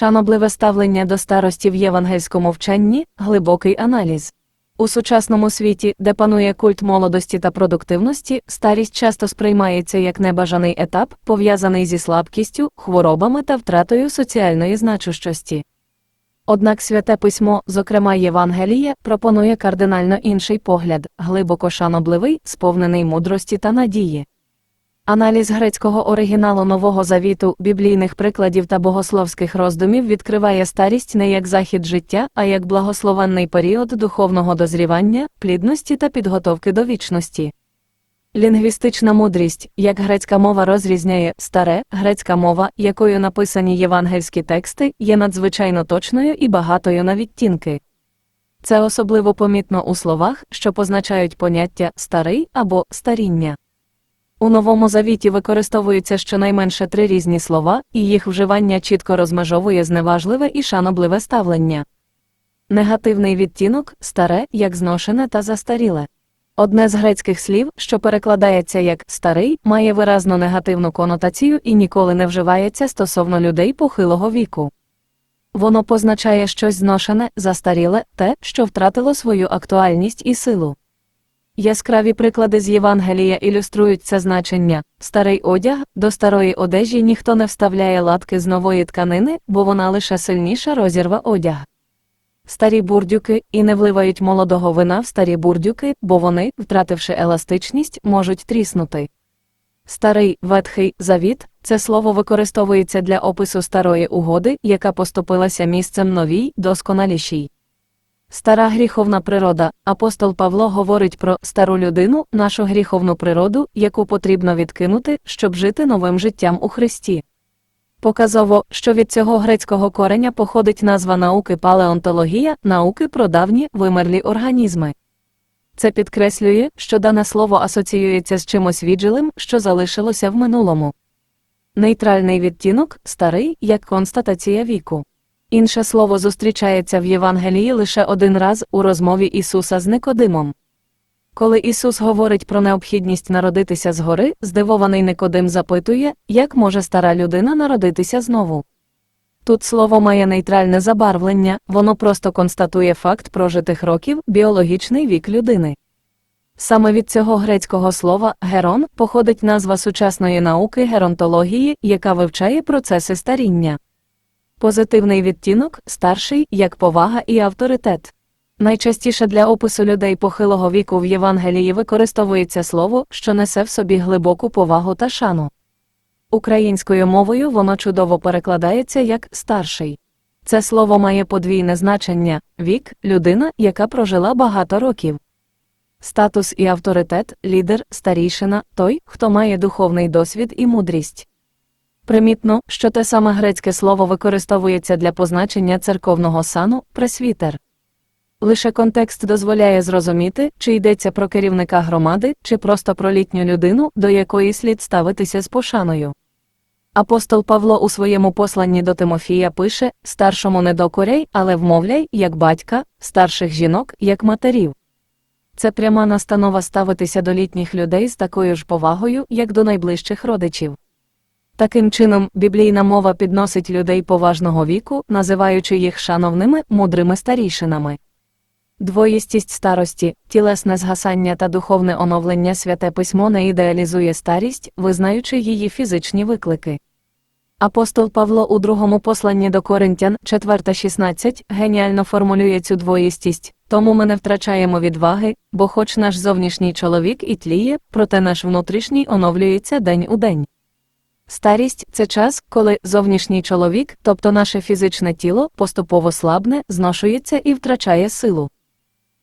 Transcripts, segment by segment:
Шанобливе ставлення до старості в євангельському вченні глибокий аналіз. У сучасному світі, де панує культ молодості та продуктивності, старість часто сприймається як небажаний етап, пов'язаний зі слабкістю, хворобами та втратою соціальної значущості. Однак святе письмо, зокрема Євангеліє, пропонує кардинально інший погляд, глибоко шанобливий, сповнений мудрості та надії. Аналіз грецького оригіналу Нового Завіту, біблійних прикладів та богословських роздумів відкриває старість не як захід життя, а як благословенний період духовного дозрівання, плідності та підготовки до вічності. Лінгвістична мудрість, як грецька мова розрізняє старе, грецька мова, якою написані євангельські тексти, є надзвичайно точною і багатою на відтінки. Це особливо помітно у словах, що позначають поняття старий або старіння. У новому завіті використовуються щонайменше три різні слова, і їх вживання чітко розмежовує зневажливе і шанобливе ставлення. Негативний відтінок старе, як зношене та застаріле. Одне з грецьких слів, що перекладається як старий, має виразно негативну конотацію і ніколи не вживається стосовно людей похилого віку. Воно позначає щось зношене, застаріле, те, що втратило свою актуальність і силу. Яскраві приклади з Євангелія ілюструють це значення старий одяг, до старої одежі ніхто не вставляє латки з нової тканини, бо вона лише сильніше розірве одяг. Старі бурдюки і не вливають молодого вина в старі бурдюки, бо вони, втративши еластичність, можуть тріснути. Старий ветхий завіт це слово використовується для опису старої угоди, яка поступилася місцем новій, досконалішій. Стара гріховна природа. Апостол Павло говорить про стару людину, нашу гріховну природу, яку потрібно відкинути, щоб жити новим життям у Христі. Показово, що від цього грецького кореня походить назва науки палеонтологія, науки про давні вимерлі організми. Це підкреслює, що дане слово асоціюється з чимось віджилим, що залишилося в минулому. Нейтральний відтінок старий як констатація віку. Інше слово зустрічається в Євангелії лише один раз у розмові Ісуса з Никодимом. Коли Ісус говорить про необхідність народитися згори, здивований Никодим запитує, як може стара людина народитися знову. Тут слово має нейтральне забарвлення, воно просто констатує факт прожитих років, біологічний вік людини. Саме від цього грецького слова герон походить назва сучасної науки геронтології, яка вивчає процеси старіння. Позитивний відтінок старший як повага і авторитет. Найчастіше для опису людей похилого віку в Євангелії використовується слово, що несе в собі глибоку повагу та шану. Українською мовою воно чудово перекладається як старший. Це слово має подвійне значення вік, людина, яка прожила багато років. Статус і авторитет, лідер, старійшина той, хто має духовний досвід і мудрість. Примітно, що те саме грецьке слово використовується для позначення церковного сану пресвітер. Лише контекст дозволяє зрозуміти, чи йдеться про керівника громади, чи просто про літню людину, до якої слід ставитися з пошаною. Апостол Павло у своєму посланні до Тимофія пише старшому не докоряй, але вмовляй, як батька, старших жінок, як матерів. Це пряма настанова ставитися до літніх людей з такою ж повагою, як до найближчих родичів. Таким чином, біблійна мова підносить людей поважного віку, називаючи їх шановними, мудрими старішинами. Двоїстість старості, тілесне згасання та духовне оновлення святе письмо не ідеалізує старість, визнаючи її фізичні виклики. Апостол Павло у другому посланні до Коринтян 4.16 геніально формулює цю двоїстість, тому ми не втрачаємо відваги, бо хоч наш зовнішній чоловік і тліє, проте наш внутрішній оновлюється день у день. Старість це час, коли зовнішній чоловік, тобто наше фізичне тіло, поступово слабне, зношується і втрачає силу.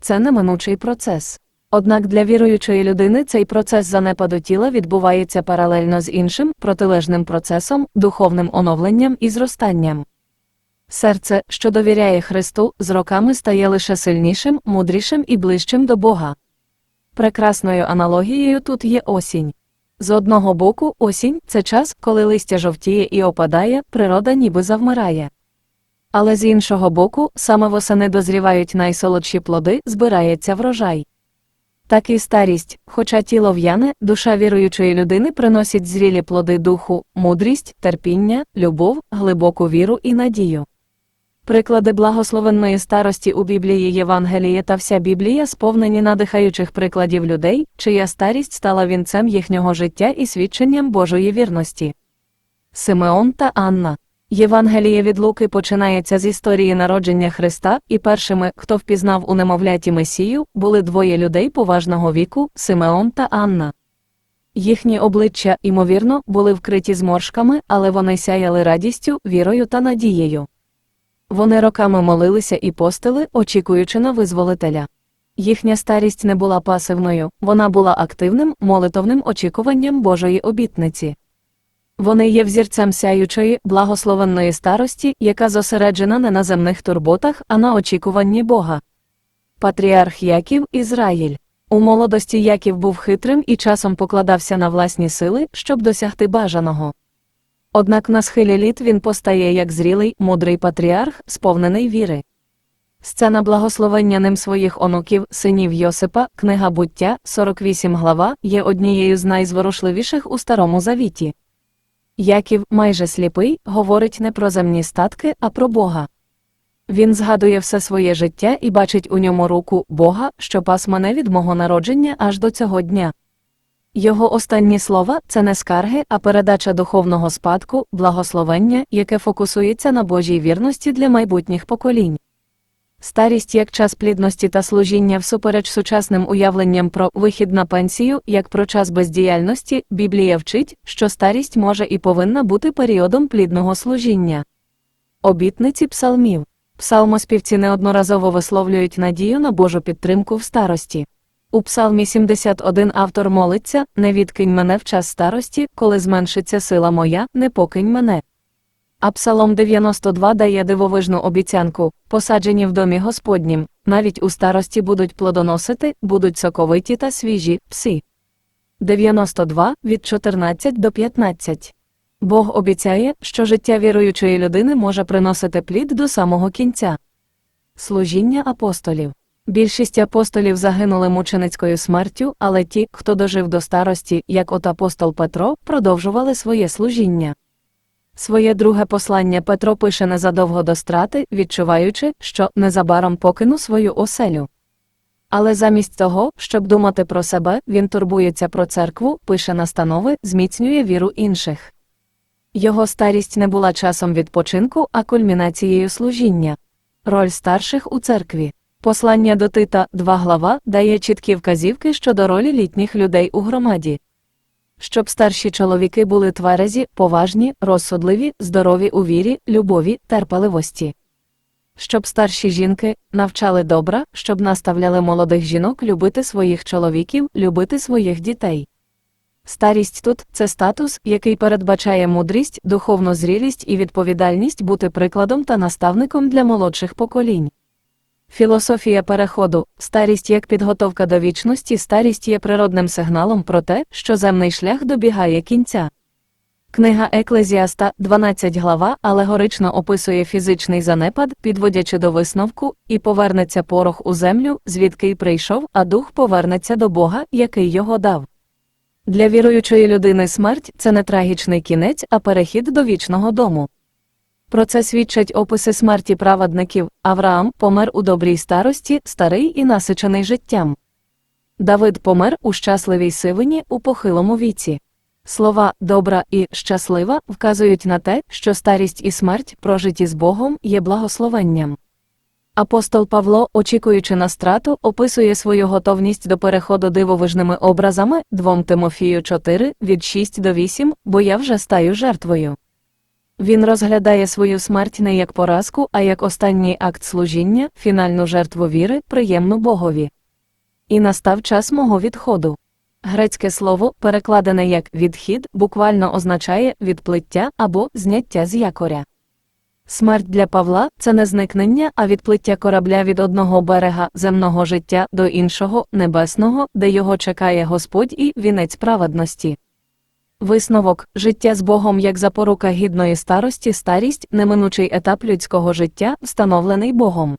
Це неминучий процес. Однак для віруючої людини цей процес занепаду тіла відбувається паралельно з іншим протилежним процесом, духовним оновленням і зростанням. Серце, що довіряє Христу, з роками стає лише сильнішим, мудрішим і ближчим до Бога. Прекрасною аналогією тут є осінь. З одного боку, осінь це час, коли листя жовтіє і опадає, природа ніби завмирає. Але з іншого боку, саме восени дозрівають найсолодші плоди, збирається врожай. Так і старість, хоча тіло в'яне, душа віруючої людини приносить зрілі плоди духу, мудрість, терпіння, любов, глибоку віру і надію. Приклади благословенної старості у Біблії Євангеліє та вся Біблія сповнені надихаючих прикладів людей, чия старість стала вінцем їхнього життя і свідченням Божої вірності. Симеон та Анна. Євангеліє від Луки починається з історії народження Христа, і першими, хто впізнав у немовляті Месію, були двоє людей поважного віку Симеон та Анна. Їхні обличчя, ймовірно, були вкриті зморшками, але вони сяяли радістю, вірою та надією. Вони роками молилися і постили, очікуючи на визволителя. Їхня старість не була пасивною, вона була активним, молитовним очікуванням Божої обітниці. Вони є взірцем сяючої, благословенної старості, яка зосереджена не на земних турботах, а на очікуванні Бога. Патріарх Яків Ізраїль. У молодості Яків був хитрим і часом покладався на власні сили, щоб досягти бажаного. Однак на схилі літ він постає як зрілий, мудрий патріарх, сповнений віри. Сцена благословення ним своїх онуків, синів Йосипа, книга буття, 48 глава, є однією з найзворушливіших у Старому Завіті. Яків, майже сліпий, говорить не про земні статки, а про Бога. Він згадує все своє життя і бачить у ньому руку Бога, що пас мене від мого народження аж до цього дня. Його останні слова це не скарги, а передача духовного спадку, благословення, яке фокусується на Божій вірності для майбутніх поколінь. Старість як час плідності та служіння всупереч сучасним уявленням про вихід на пенсію, як про час бездіяльності, Біблія вчить, що старість може і повинна бути періодом плідного служіння. Обітниці псалмів. Псалмоспівці неодноразово висловлюють надію на Божу підтримку в старості. У Псалмі 71 автор молиться Не відкинь мене в час старості, коли зменшиться сила моя, не покинь мене. А Псалом 92 дає дивовижну обіцянку посаджені в домі Господнім, навіть у старості будуть плодоносити, будуть соковиті та свіжі пси. 92 від 14 до 15. Бог обіцяє, що життя віруючої людини може приносити плід до самого кінця. Служіння апостолів. Більшість апостолів загинули мученицькою смертю, але ті, хто дожив до старості, як от апостол Петро, продовжували своє служіння. Своє друге послання Петро пише незадовго до страти, відчуваючи, що незабаром покину свою оселю. Але замість того, щоб думати про себе, він турбується про церкву, пише настанови, зміцнює віру інших. Його старість не була часом відпочинку, а кульмінацією служіння. Роль старших у церкві. Послання до Тита, 2 глава, дає чіткі вказівки щодо ролі літніх людей у громаді. Щоб старші чоловіки були тверезі, поважні, розсудливі, здорові у вірі, любові, терпеливості. Щоб старші жінки навчали добра, щоб наставляли молодих жінок любити своїх чоловіків, любити своїх дітей. Старість тут це статус, який передбачає мудрість, духовну зрілість і відповідальність бути прикладом та наставником для молодших поколінь. Філософія переходу, старість як підготовка до вічності, старість є природним сигналом про те, що земний шлях добігає кінця. Книга Еклезіаста, 12 глава, алегорично описує фізичний занепад, підводячи до висновку, і повернеться порох у землю, звідки й прийшов, а дух повернеться до Бога, який його дав. Для віруючої людини смерть це не трагічний кінець, а перехід до вічного дому. Про це свідчать описи смерті праведників. Авраам помер у добрій старості, старий і насичений життям. Давид помер у щасливій сивині у похилому віці. Слова добра і щаслива вказують на те, що старість і смерть, прожиті з Богом, є благословенням. Апостол Павло, очікуючи на страту, описує свою готовність до переходу дивовижними образами 2 Тимофію 4 від 6 до 8, бо я вже стаю жертвою. Він розглядає свою смерть не як поразку, а як останній акт служіння, фінальну жертву віри, приємну Богові. І настав час мого відходу. Грецьке слово, перекладене як відхід, буквально означає відплиття або зняття з якоря. Смерть для Павла це не зникнення, а відплиття корабля від одного берега земного життя до іншого, небесного, де його чекає Господь і вінець праведності. Висновок життя з Богом як запорука гідної старості, старість, неминучий етап людського життя, встановлений Богом.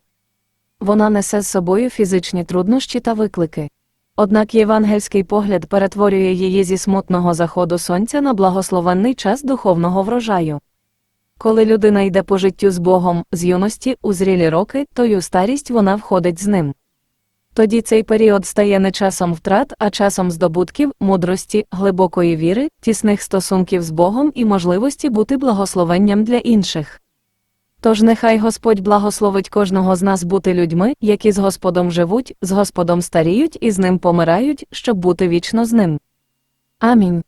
Вона несе з собою фізичні труднощі та виклики. Однак євангельський погляд перетворює її зі смутного заходу сонця на благословенний час духовного врожаю. Коли людина йде по життю з Богом, з юності у зрілі роки, то й у старість вона входить з ним. Тоді цей період стає не часом втрат, а часом здобутків, мудрості, глибокої віри, тісних стосунків з Богом і можливості бути благословенням для інших. Тож нехай Господь благословить кожного з нас бути людьми, які з Господом живуть, з Господом старіють і з ним помирають, щоб бути вічно з ним. Амінь.